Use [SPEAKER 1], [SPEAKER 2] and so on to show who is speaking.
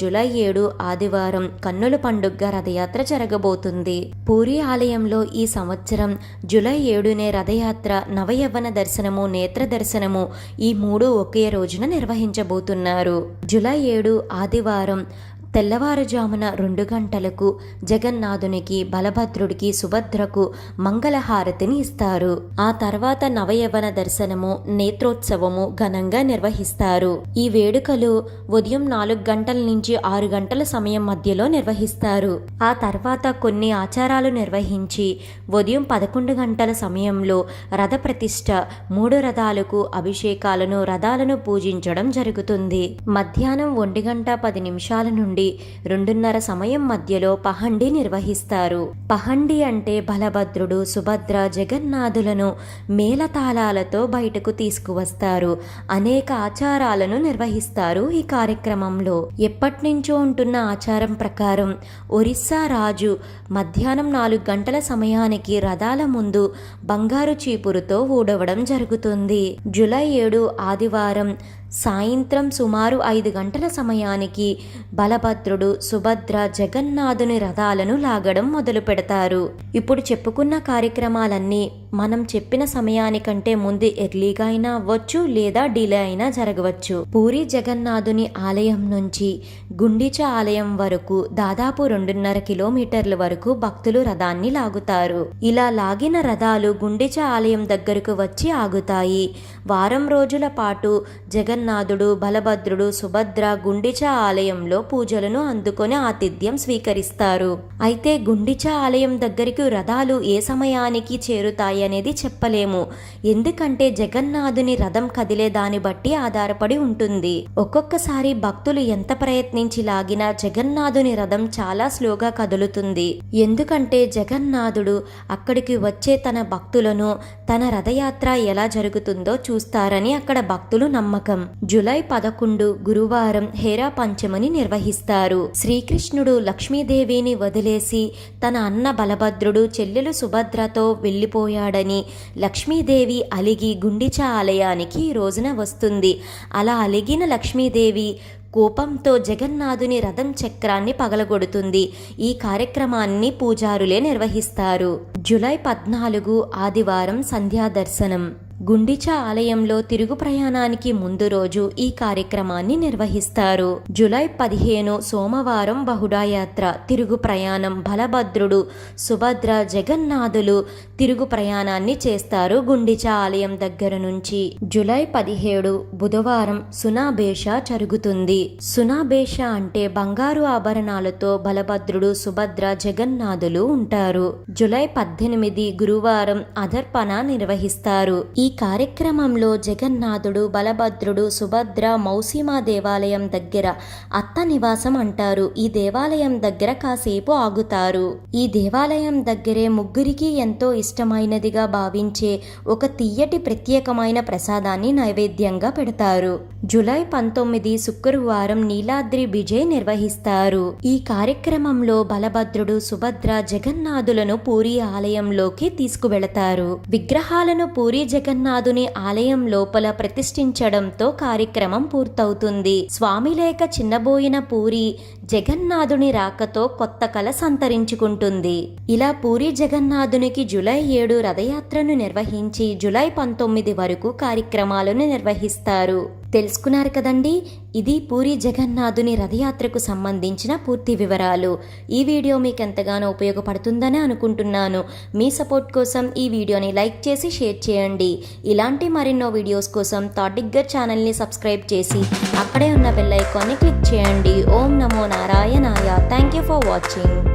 [SPEAKER 1] July ఏడు ఆదివారం కన్నుల పండుగ రథయాత్ర జరగబోతుంది. పూరి ఆలయంలో ఈ సంవత్సరం జూలై ఏడునే రథయాత్ర నవయవ్వన దర్శనము నేత్ర దర్శనము ఈ మూడు ఒకే రోజున నిర్వహించబోతున్నారు. జూలై ఏడు ఆదివారం తెల్లవారుజామున రెండు గంటలకు జగన్నాథునికి బలభద్రుడికి సుభద్రకు మంగళహారతిని ఇస్తారు. ఆ తర్వాత నవయవన దర్శనము నేత్రోత్సవము ఘనంగా నిర్వహిస్తారు. ఈ వేడుకలు ఉదయం నాలుగు గంటల నుంచి ఆరు గంటల సమయం మధ్యలో నిర్వహిస్తారు. ఆ తర్వాత కొన్ని ఆచారాలు నిర్వహించి ఉదయం పదకొండు గంటల సమయంలో రథ ప్రతిష్ట మూడు రథాలకు అభిషేకాలను రథాలను పూజించడం జరుగుతుంది. మధ్యాహ్నం ఒంటి గంట పది నిమిషాల నుండి రెండున్నర సమయం మధ్యలో పహండి నిర్వహిస్తారు. పహండి అంటే బలభద్రుడు సుభద్ర జగన్నాథులను మేళతాళాలతో బయటకు తీసుకువస్తారు. అనేక ఆచారాలను నిర్వహిస్తారు ఈ కార్యక్రమంలో. ఎప్పటినుంచో ఉంటున్న ఆచారం ప్రకారం ఒరిస్సా రాజు మధ్యాహ్నం నాలుగు గంటల సమయానికి రథాల ముందు బంగారు చీపురుతో ఊడవడం జరుగుతుంది. జూలై ఏడు ఆదివారం సాయంత్రం సుమారు ఐదు గంటల సమయానికి బలభద్రుడు సుభద్ర జగన్నాథుని రథాలను లాగడం మొదలు పెడతారు. ఇప్పుడు చెప్పుకున్న కార్యక్రమాలన్నీ మనం చెప్పిన సమయానికంటే ముందు ఎర్లీగా అయినా అవ్వచ్చు లేదా డిలే అయినా జరగవచ్చు. పూరి జగన్నాథుని ఆలయం నుంచి గుండిచ ఆలయం వరకు దాదాపు రెండున్నర కిలోమీటర్ల వరకు భక్తులు రథాన్ని లాగుతారు. ఇలా లాగిన రథాలు గుండిచ ఆలయం దగ్గరకు వచ్చి ఆగుతాయి. వారం రోజుల పాటు జగన్ జగన్నాథుడు బలభద్రుడు సుభద్ర గుండిచ ఆలయంలో పూజలను అందుకొని ఆతిథ్యం స్వీకరిస్తారు. అయితే గుండిచ ఆలయం దగ్గరికి రథాలు ఏ సమయానికి చేరుతాయి అనేది చెప్పలేము. ఎందుకంటే జగన్నాథుని రథం కదిలే దాన్ని బట్టి ఆధారపడి ఉంటుంది. ఒక్కొక్కసారి భక్తులు ఎంత ప్రయత్నించి లాగినా జగన్నాథుని రథం చాలా స్లోగా కదులుతుంది. ఎందుకంటే జగన్నాథుడు అక్కడికి వచ్చే తన భక్తులను తన రథయాత్ర ఎలా జరుగుతుందో చూస్తారని అక్కడ భక్తులు నమ్మకం. జులై పదకొండు గురువారం హేరా పంచమని నిర్వహిస్తారు. శ్రీకృష్ణుడు లక్ష్మీదేవిని వదిలేసి తన అన్న బలభద్రుడు చెల్లెలు సుభద్రతో వెళ్ళిపోయాడని లక్ష్మీదేవి అలిగి గుండిచ ఆలయానికి ఈ రోజున వస్తుంది. అలా అలిగిన లక్ష్మీదేవి కోపంతో జగన్నాథుని రథం చక్రాన్ని పగలగొడుతుంది. ఈ కార్యక్రమాన్ని పూజారులే నిర్వహిస్తారు. జులై పద్నాలుగు ఆదివారం సంధ్యా దర్శనం గుండిచ ఆలయంలో తిరుగు ప్రయాణానికి ముందు రోజు ఈ కార్యక్రమాన్ని నిర్వహిస్తారు. జులై పదిహేను సోమవారం బహుడాయాత్ర తిరుగు ప్రయాణం బలభద్రుడు సుభద్ర జగన్నాథులు తిరుగు ప్రయాణాన్ని చేస్తారు గుండిచ ఆలయం దగ్గర నుంచి. జూలై పదిహేడు బుధవారం సునాబేష జరుగుతుంది. సునాబేష అంటే బంగారు ఆభరణాలతో బలభద్రుడు సుభద్ర జగన్నాథులు ఉంటారు. జూలై పద్దెనిమిది గురువారం అదర్పణ నిర్వహిస్తారు. ఈ ఈ కార్యక్రమంలో జగన్నాథుడు బలభద్రుడు సుభద్ర మౌసీమా దేవాలయం దగ్గర అత్త నివాసం అంటారు. ఈ దేవాలయం దగ్గర కాసేపు ఆగుతారు. ఈ దేవాలయం దగ్గరే ముగ్గురికి ఎంతో ఇష్టమైనదిగా భావించే ఒక తీయటి ప్రత్యేకమైన ప్రసాదాన్ని నైవేద్యంగా పెడతారు. జూలై పంతొమ్మిది శుక్రవారం నీలాద్రి విజయ్ నిర్వహిస్తారు. ఈ కార్యక్రమంలో బలభద్రుడు సుభద్ర జగన్నాథులను పూరి ఆలయంలోకి తీసుకువెళతారు. విగ్రహాలను పూరి జగన్ జగన్నాథుని ఆలయం లోపల ప్రతిష్ఠించడంతో కార్యక్రమం పూర్తవుతుంది. స్వామి లేక చిన్నబోయిన పూరి జగన్నాథుని రాకతో కొత్త కళ సంతరించుకుంటుంది. ఇలా పూరి జగన్నాథునికి జూలై ఏడు రథయాత్రను నిర్వహించి జూలై పంతొమ్మిది వరకు కార్యక్రమాలను నిర్వహిస్తారు. తెలుసుకున్నారు కదండి. ఇది పూరి జగన్నాథుని రథయాత్రకు సంబంధించిన పూర్తి వివరాలు. ఈ వీడియో మీకు ఎంతగానో ఉపయోగపడుతుందని అనుకుంటున్నాను. మీ సపోర్ట్ కోసం ఈ వీడియోని లైక్ చేసి షేర్ చేయండి. ఇలాంటి మరెన్నో వీడియోస్ కోసం థాటిగ్గర్ ఛానల్ని సబ్స్క్రైబ్ చేసి అక్కడే ఉన్న బెల్ ఐకాన్ని క్లిక్ చేయండి. ఓం నమో నారాయణాయ. Thank you for watching.